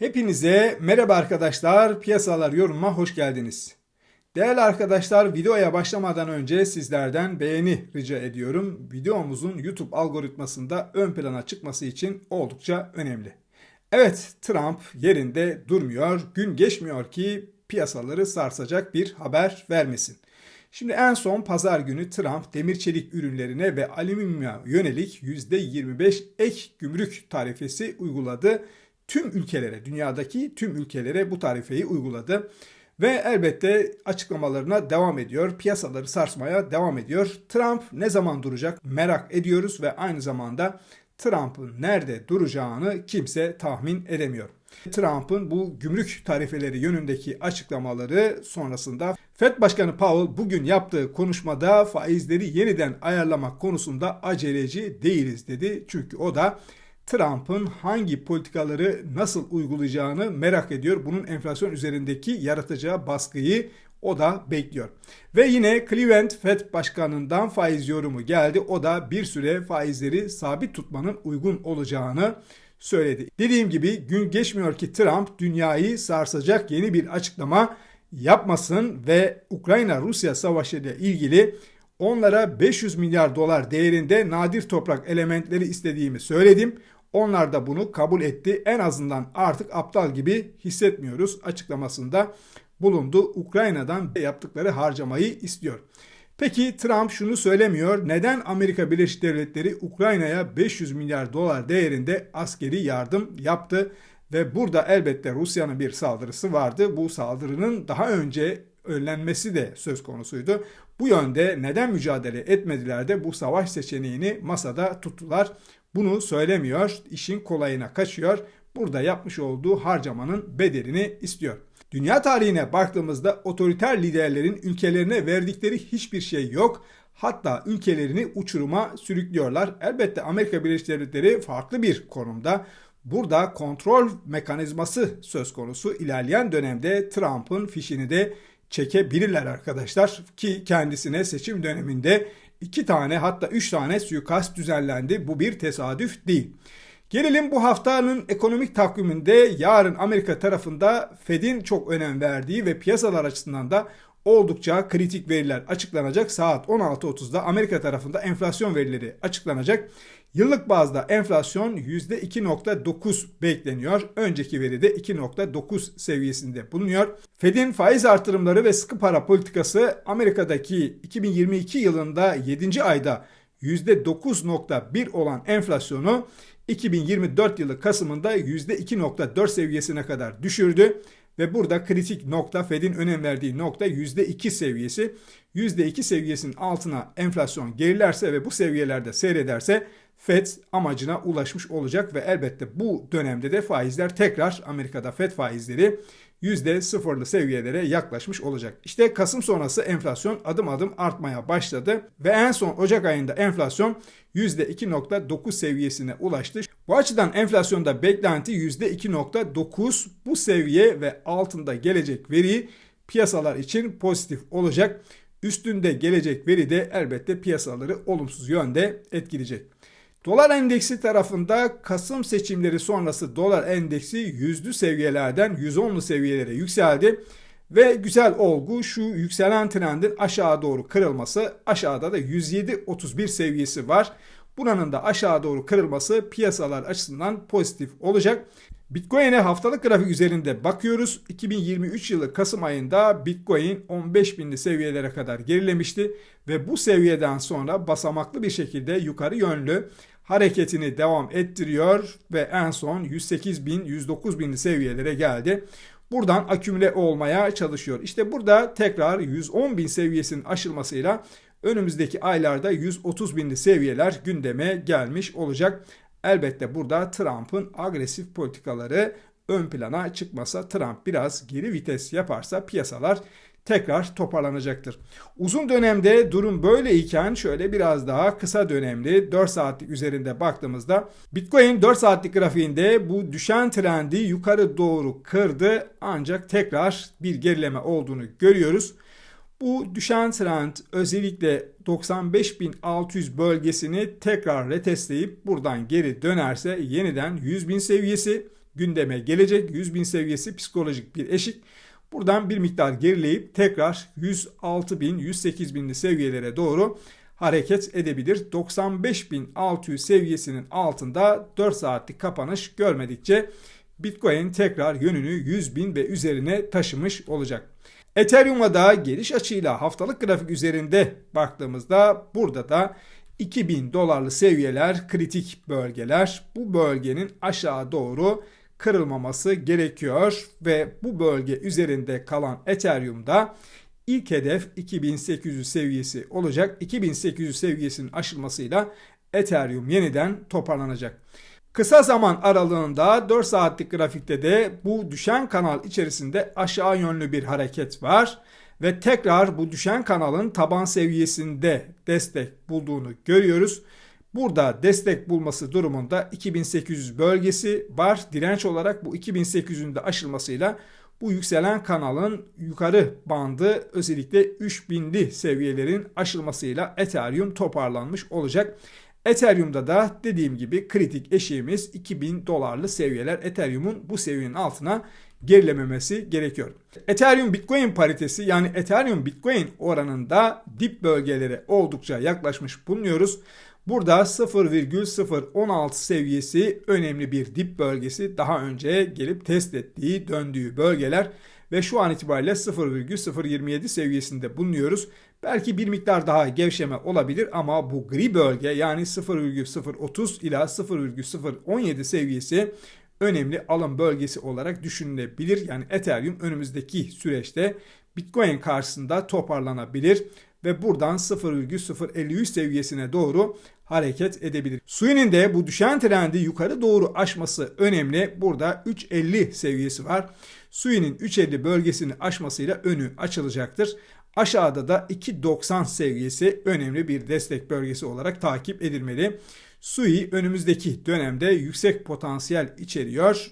Hepinize merhaba arkadaşlar. Piyasalar yorumuma hoş geldiniz. Değerli arkadaşlar videoya başlamadan önce sizlerden beğeni rica ediyorum. Videomuzun YouTube algoritmasında ön plana çıkması için oldukça önemli. Evet Trump yerinde durmuyor. Gün geçmiyor ki piyasaları sarsacak bir haber vermesin. Şimdi en son pazar günü Trump demir çelik ürünlerine ve alüminyuma yönelik %25 ek gümrük tarifesi uyguladı. Tüm ülkelere, dünyadaki tüm ülkelere bu tarifeyi uyguladı. Ve elbette açıklamalarına devam ediyor. Piyasaları sarsmaya devam ediyor. Trump ne zaman duracak merak ediyoruz ve aynı zamanda Trump'ın nerede duracağını kimse tahmin edemiyor. Trump'ın bu gümrük tarifeleri yönündeki açıklamaları sonrasında Fed Başkanı Powell bugün yaptığı konuşmada faizleri yeniden ayarlamak konusunda aceleci değiliz dedi. Çünkü o da Trump'ın hangi politikaları nasıl uygulayacağını merak ediyor. Bunun enflasyon üzerindeki yaratacağı baskıyı o da bekliyor. Ve yine Cleveland Fed Başkanı'ndan faiz yorumu geldi. O da bir süre faizleri sabit tutmanın uygun olacağını söyledi. Dediğim gibi gün geçmiyor ki Trump dünyayı sarsacak yeni bir açıklama yapmasın ve Ukrayna-Rusya savaşı ile ilgili onlara 500 milyar dolar değerinde nadir toprak elementleri istediğimi söyledim. Onlar da bunu kabul etti. En azından artık aptal gibi hissetmiyoruz açıklamasında bulundu. Ukrayna'dan yaptıkları harcamayı istiyor. Peki Trump şunu söylemiyor. Neden Amerika Birleşik Devletleri Ukrayna'ya 500 milyar dolar değerinde askeri yardım yaptı? Ve burada elbette Rusya'nın bir saldırısı vardı. Bu saldırının daha önce önlenmesi de söz konusuydu. Bu yönde neden mücadele etmediler de bu savaş seçeneğini masada tuttular. Bunu söylemiyor, işin kolayına kaçıyor. Burada yapmış olduğu harcamanın bedelini istiyor. Dünya tarihine baktığımızda otoriter liderlerin ülkelerine verdikleri hiçbir şey yok. Hatta ülkelerini uçuruma sürüklüyorlar. Elbette Amerika Birleşik Devletleri farklı bir konumda. Burada kontrol mekanizması söz konusu. İlerleyen dönemde Trump'ın fişini de çekebilirler arkadaşlar ki kendisine seçim döneminde iki tane hatta üç tane suikast düzenlendi. Bu bir tesadüf değil. Gelelim bu haftanın ekonomik takviminde yarın Amerika tarafında Fed'in çok önem verdiği ve piyasalar açısından da oldukça kritik veriler açıklanacak. Saat 16.30'da Amerika tarafında enflasyon verileri açıklanacak. Yıllık bazda enflasyon %2.9 bekleniyor. Önceki veride 2.9 seviyesinde bulunuyor. Fed'in faiz artırımları ve sıkı para politikası Amerika'daki 2022 yılında 7. ayda %9.1 olan enflasyonu 2024 yılı Kasım'ında %2.4 seviyesine kadar düşürdü. Ve burada kritik nokta Fed'in önem verdiği nokta %2 seviyesi. %2 seviyesinin altına enflasyon gerilerse ve bu seviyelerde seyrederse Fed amacına ulaşmış olacak ve elbette bu dönemde de faizler tekrar Amerika'da Fed faizleri %0'lı seviyelere yaklaşmış olacak. İşte Kasım sonrası enflasyon adım adım artmaya başladı ve en son Ocak ayında enflasyon %2.9 seviyesine ulaştı. Bu açıdan enflasyonda beklenti %2.9 bu seviye ve altında gelecek veri piyasalar için pozitif olacak. Üstünde gelecek veri de elbette piyasaları olumsuz yönde etkileyecek. Dolar endeksi tarafında Kasım seçimleri sonrası dolar endeksi yüzlü seviyelerden 110'lu seviyelere yükseldi. Ve güzel olgu şu yükselen trendin aşağı doğru kırılması. Aşağıda da 107.31 seviyesi var. Buranın da aşağı doğru kırılması piyasalar açısından pozitif olacak. Bitcoin'e haftalık grafik üzerinde bakıyoruz. 2023 yılı Kasım ayında Bitcoin 15 binli seviyelere kadar gerilemişti ve bu seviyeden sonra basamaklı bir şekilde yukarı yönlü hareketini devam ettiriyor ve en son 108 bin 109 binli seviyelere geldi. Buradan akümüle olmaya çalışıyor. İşte burada tekrar 110 bin seviyesinin aşılmasıyla önümüzdeki aylarda 130 binli seviyeler gündeme gelmiş olacak. Elbette burada Trump'ın agresif politikaları ön plana çıkmasa Trump biraz geri vites yaparsa piyasalar tekrar toparlanacaktır. Uzun dönemde durum böyleyken şöyle biraz daha kısa dönemli 4 saatlik üzerinde baktığımızda Bitcoin 4 saatlik grafiğinde bu düşen trendi yukarı doğru kırdı ancak tekrar bir gerileme olduğunu görüyoruz. Bu düşen trend özellikle 95.600 bölgesini tekrar retestleyip buradan geri dönerse yeniden 100.000 seviyesi gündeme gelecek. 100 bin seviyesi psikolojik bir eşik. Buradan bir miktar gerileyip tekrar 106 bin, 108 binli seviyelere doğru hareket edebilir. 95.600 seviyesinin altında 4 saatlik kapanış görmedikçe Bitcoin tekrar yönünü 100 bin ve üzerine taşımış olacak. Ethereum'a da geliş açıyla haftalık grafik üzerinde baktığımızda burada da 2000 dolarlı seviyeler kritik bölgeler. Bu bölgenin aşağı doğru kırılmaması gerekiyor ve bu bölge üzerinde kalan Ethereum'da ilk hedef 2800 seviyesi olacak. 2800 seviyesinin aşılmasıyla Ethereum yeniden toparlanacak. Kısa zaman aralığında 4 saatlik grafikte de bu düşen kanal içerisinde aşağı yönlü bir hareket var ve tekrar bu düşen kanalın taban seviyesinde destek bulduğunu görüyoruz. Burada destek bulması durumunda 2800 bölgesi var. Direnç olarak bu 2800'ün de aşılmasıyla bu yükselen kanalın yukarı bandı özellikle 3000'li seviyelerin aşılmasıyla Ethereum toparlanmış olacak. Ethereum'da da dediğim gibi kritik eşiğimiz 2000 dolarlı seviyeler. Ethereum'un bu seviyenin altına gerilememesi gerekiyor. Ethereum Bitcoin paritesi yani Ethereum Bitcoin oranında dip bölgelere oldukça yaklaşmış bulunuyoruz. Burada 0,016 seviyesi önemli bir dip bölgesi. Daha önce gelip test ettiği, döndüğü bölgeler ve şu an itibariyle 0,027 seviyesinde bulunuyoruz. Belki bir miktar daha gevşeme olabilir ama bu gri bölge yani 0,030 ila 0,017 seviyesi önemli alım bölgesi olarak düşünülebilir. Yani Ethereum önümüzdeki süreçte Bitcoin karşısında toparlanabilir ve buradan 0,053 seviyesine doğru hareket edebilir. Suyunun de bu düşen trendi yukarı doğru aşması önemli. Burada 3.50 seviyesi var. Suyunun 3.50 bölgesini aşmasıyla önü açılacaktır. Aşağıda da 2.90 seviyesi önemli bir destek bölgesi olarak takip edilmeli. Sui önümüzdeki dönemde yüksek potansiyel içeriyor.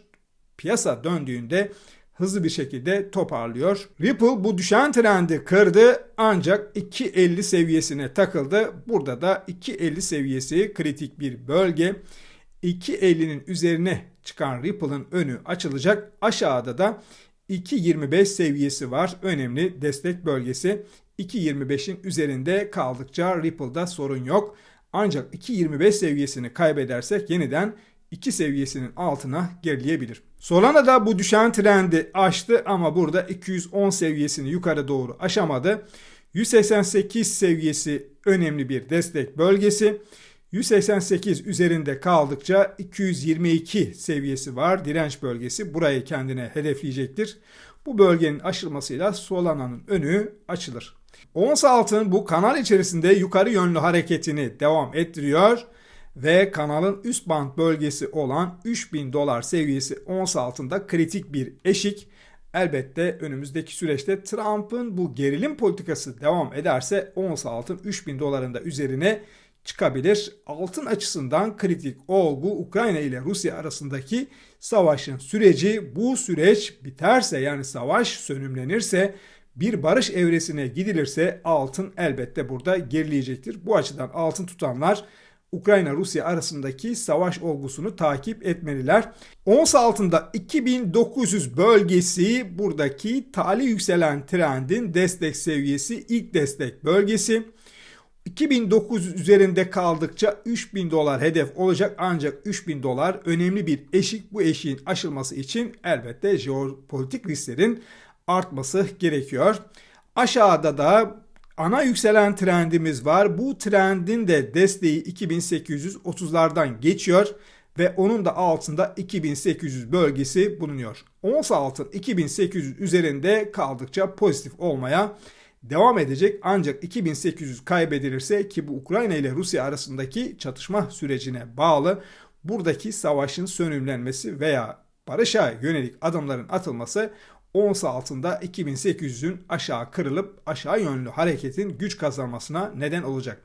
Piyasa döndüğünde hızlı bir şekilde toparlıyor. Ripple bu düşen trendi kırdı ancak 2.50 seviyesine takıldı. Burada da 2.50 seviyesi kritik bir bölge. 2.50'nin üzerine çıkan Ripple'ın önü açılacak. Aşağıda da 2.25 seviyesi var. Önemli destek bölgesi. 2.25'in üzerinde kaldıkça Ripple'da sorun yok. Ancak 2.25 seviyesini kaybedersek yeniden 2 seviyesinin altına gerileyebilir. Solana da bu düşen trendi aştı ama burada 210 seviyesini yukarı doğru aşamadı. 188 seviyesi önemli bir destek bölgesi. 188 üzerinde kaldıkça 222 seviyesi var direnç bölgesi. Burayı kendine hedefleyecektir. Bu bölgenin aşılmasıyla Solana'nın önü açılır. Ons altın bu kanal içerisinde yukarı yönlü hareketini devam ettiriyor ve kanalın üst band bölgesi olan 3000 dolar seviyesi ons altında kritik bir eşik. Elbette önümüzdeki süreçte Trump'ın bu gerilim politikası devam ederse ons altın 3000 dolarında üzerine çıkabilir. Altın açısından kritik olgu Ukrayna ile Rusya arasındaki savaşın süreci. Bu süreç biterse yani savaş sönümlenirse bir barış evresine gidilirse altın elbette burada gerileyecektir. Bu açıdan altın tutanlar Ukrayna-Rusya arasındaki savaş olgusunu takip etmeliler. Ons altında 2900 bölgesi buradaki tali yükselen trendin destek seviyesi ilk destek bölgesi. 2900 üzerinde kaldıkça 3000 dolar hedef olacak ancak 3000 dolar önemli bir eşik. Bu eşiğin aşılması için elbette jeopolitik risklerin artması gerekiyor. Aşağıda da ana yükselen trendimiz var. Bu trendin de desteği 2830'lardan geçiyor ve onun da altında 2800 bölgesi bulunuyor. Ons altın 2800 üzerinde kaldıkça pozitif olmaya devam edecek ancak 2800 kaybedilirse ki bu Ukrayna ile Rusya arasındaki çatışma sürecine bağlı buradaki savaşın sönümlenmesi veya barışa yönelik adımların atılması ons altında 2800'ün aşağı kırılıp aşağı yönlü hareketin güç kazanmasına neden olacak.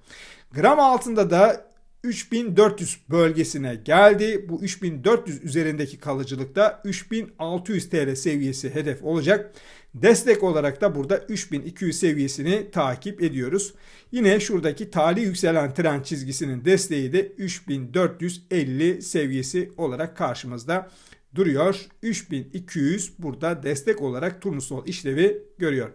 Gram altında da 3400 bölgesine geldi. Bu 3400 üzerindeki kalıcılıkta 3600 TL seviyesi hedef olacak. Destek olarak da burada 3200 seviyesini takip ediyoruz. Yine şuradaki tali yükselen trend çizgisinin desteği de 3450 seviyesi olarak karşımızda. Duruyor. 3200 burada destek olarak turnusol işlevi görüyor.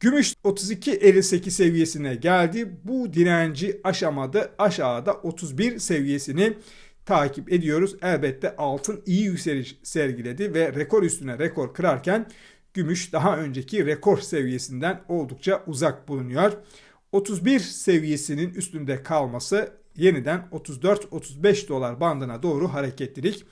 Gümüş 32.58 seviyesine geldi. Bu direnci aşamadı. Aşağıda 31 seviyesini takip ediyoruz. Elbette altın iyi yükseliş sergiledi ve rekor üstüne rekor kırarken gümüş daha önceki rekor seviyesinden oldukça uzak bulunuyor. 31 seviyesinin üstünde kalması yeniden 34-35 dolar bandına doğru hareketlilik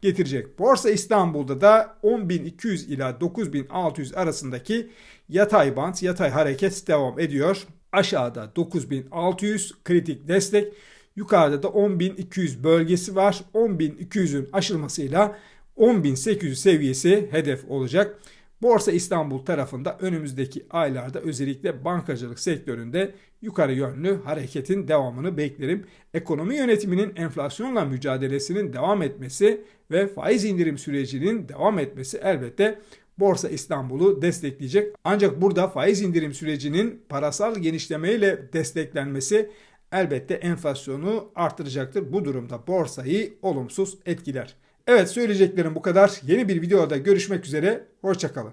getirecek. Borsa İstanbul'da da 10.200 ila 9.600 arasındaki yatay band, yatay hareket devam ediyor. Aşağıda 9.600 kritik destek, yukarıda da 10.200 bölgesi var. 10.200'ün aşılmasıyla 10.800 seviyesi hedef olacak. Borsa İstanbul tarafında önümüzdeki aylarda özellikle bankacılık sektöründe yukarı yönlü hareketin devamını beklerim. Ekonomi yönetiminin enflasyonla mücadelesinin devam etmesi ve faiz indirim sürecinin devam etmesi elbette Borsa İstanbul'u destekleyecek. Ancak burada faiz indirim sürecinin parasal genişlemeyle desteklenmesi elbette enflasyonu artıracaktır. Bu durumda borsayı olumsuz etkiler. Evet söyleyeceklerim bu kadar. Yeni bir videoda görüşmek üzere. Hoşçakalın.